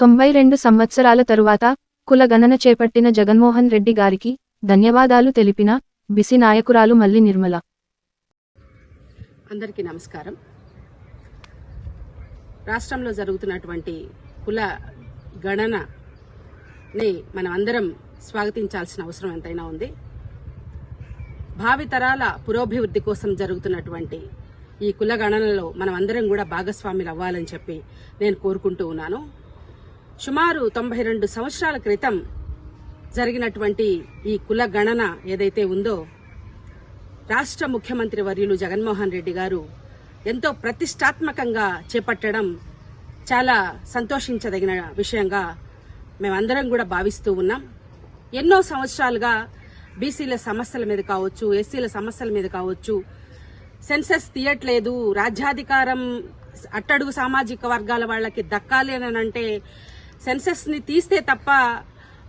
తొంభై రెండు సంవత్సరాల తరువాత కుల గణన చేపట్టిన జగన్మోహన్ రెడ్డి గారికి ధన్యవాదాలు తెలిపిన బిసి నాయకురాలు మల్లి నిర్మల. అందరికీ నమస్కారం. రాష్ట్రంలో జరుగుతున్నటువంటి కుల గణనని మనం అందరం స్వాగతించాల్సిన అవసరం ఎంతైనా ఉంది. భావితరాల పురోభివృద్ధి కోసం జరుగుతున్నటువంటి ఈ కుల గణనలో మనం అందరం కూడా భాగస్వాములు అవ్వాలని చెప్పి నేను కోరుకుంటూ ఉన్నాను. సుమారు తొంభై రెండు సంవత్సరాల క్రితం జరిగినటువంటి ఈ కుల గణన ఏదైతే ఉందో రాష్ట్ర ముఖ్యమంత్రి వర్యులు జగన్మోహన్ రెడ్డి గారు ఎంతో ప్రతిష్టాత్మకంగా చేపట్టడం చాలా సంతోషించదగిన విషయంగా మేమందరం కూడా భావిస్తూ ఉన్నాం. ఎన్నో సంవత్సరాలుగా బీసీల సమస్యల మీద కావచ్చు ఎస్సీల సమస్యల మీద కావచ్చు సెన్సెస్ తీయట్లేదు రాజ్యాధికారం అట్టడుగు సామాజిక వర్గాల వాళ్ళకి దక్కాలి అని అంటే సెన్సెస్ని తీస్తే తప్ప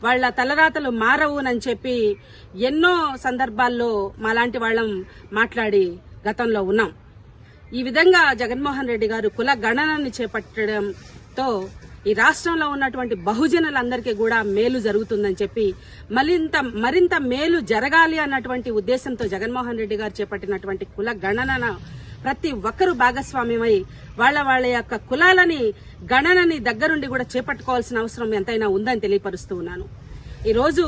వాళ్ళ తలరాతలు మారవునని చెప్పి ఎన్నో సందర్భాల్లో మాలాంటి వాళ్ళం మాట్లాడి గతంలో ఉన్నాం. ఈ విధంగా జగన్మోహన్ రెడ్డి గారు కుల గణనని చేపట్టడంతో ఈ రాష్ట్రంలో ఉన్నటువంటి బహుజనులందరికీ కూడా మేలు జరుగుతుందని చెప్పి మరింత మరింత మేలు జరగాలి అన్నటువంటి ఉద్దేశంతో జగన్మోహన్ రెడ్డి గారు చేపట్టినటువంటి కుల గణన ప్రతి ఒక్కరూ భాగస్వామ్యమై వాళ్ళ వాళ్ళ యొక్క కులాలని గణనని దగ్గరుండి కూడా చేపట్టుకోవాల్సిన అవసరం ఎంతైనా ఉందని తెలియపరుస్తూ ఉన్నాను. ఈరోజు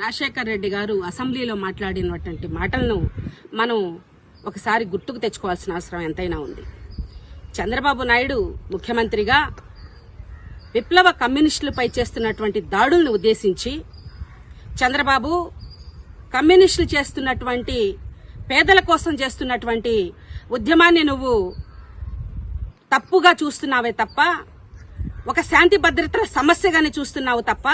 రాజశేఖర్ రెడ్డి గారు అసెంబ్లీలో మాట్లాడినటువంటి మాటలను మనం ఒకసారి గుర్తుకు తెచ్చుకోవాల్సిన అవసరం ఎంతైనా ఉంది. చంద్రబాబు నాయుడు ముఖ్యమంత్రిగా విప్లవ కమ్యూనిస్టులపై చేస్తున్నటువంటి దాడులను ఉద్దేశించి చంద్రబాబు కమ్యూనిస్టులు చేస్తున్నటువంటి పేదల కోసం చేస్తున్నటువంటి ఉద్యమాన్ని నువ్వు తప్పుగా చూస్తున్నావే తప్ప ఒక శాంతి భద్రతల సమస్యగానే చూస్తున్నావు తప్ప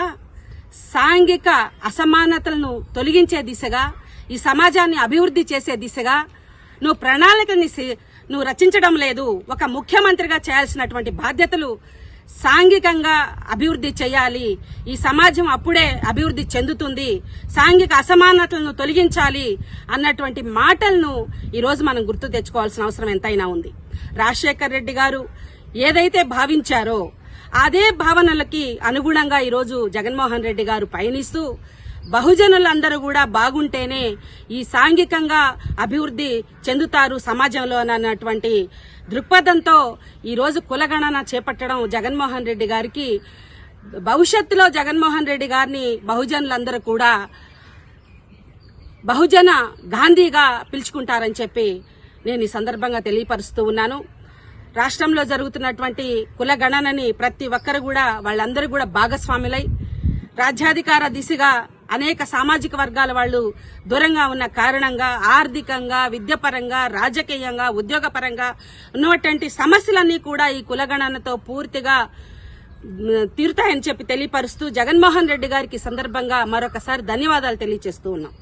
సాంఘిక అసమానతలను తొలగించే దిశగా ఈ సమాజాన్ని అభివృద్ధి చేసే దిశగా నువ్వు ప్రణాళికని సి- నువ్వు రచించడం లేదు. ఒక ముఖ్యమంత్రిగా చేయాల్సినటువంటి బాధ్యతలు సాంఘికంగా అభివృద్ధి చేయాలి. ఈ సమాజం అప్పుడే అభివృద్ధి చెందుతుంది. సాంఘిక అసమానతలను తొలగించాలి అన్నటువంటి మాటలను ఈరోజు మనం గుర్తు తెచ్చుకోవాల్సిన అవసరం ఎంతైనా ఉంది. రాజశేఖర్ రెడ్డి గారు ఏదైతే భావించారో అదే భావనలకి అనుగుణంగా ఈరోజు జగన్మోహన్ రెడ్డి గారు పయనిస్తూ బహుజనులందరూ కూడా బాగుంటేనే ఈ సాంఘికంగా అభివృద్ధి చెందుతారు సమాజంలో అన్నటువంటి దృక్పథంతో ఈరోజు కులగణన చేపట్టడం జగన్మోహన్ రెడ్డి గారికి భవిష్యత్తులో జగన్మోహన్ రెడ్డి గారిని బహుజనులందరూ కూడా బహుజన గాంధీగా పిలుచుకుంటారని చెప్పి నేను ఈ సందర్భంగా తెలియపరుస్తూ ఉన్నాను. రాష్ట్రంలో జరుగుతున్నటువంటి కులగణనని ప్రతి ఒక్కరు కూడా వాళ్ళందరూ కూడా భాగస్వాములై రాజ్యాధికార దిశగా అనేక సామాజిక వర్గాల వాళ్ళు దూరంగా ఉన్న కారణంగా ఆర్థికంగా విద్యపరంగా రాజకీయంగా ఉద్యోగపరంగా ఉన్నటువంటి సమస్యలన్నీ కూడా ఈ కులగణనతో పూర్తిగా తీరుతాయని చెప్పి తెలియపరుస్తూ జగన్మోహన్ రెడ్డి గారికి సందర్భంగా మరొకసారి ధన్యవాదాలు తెలియజేస్తూ ఉన్నాం.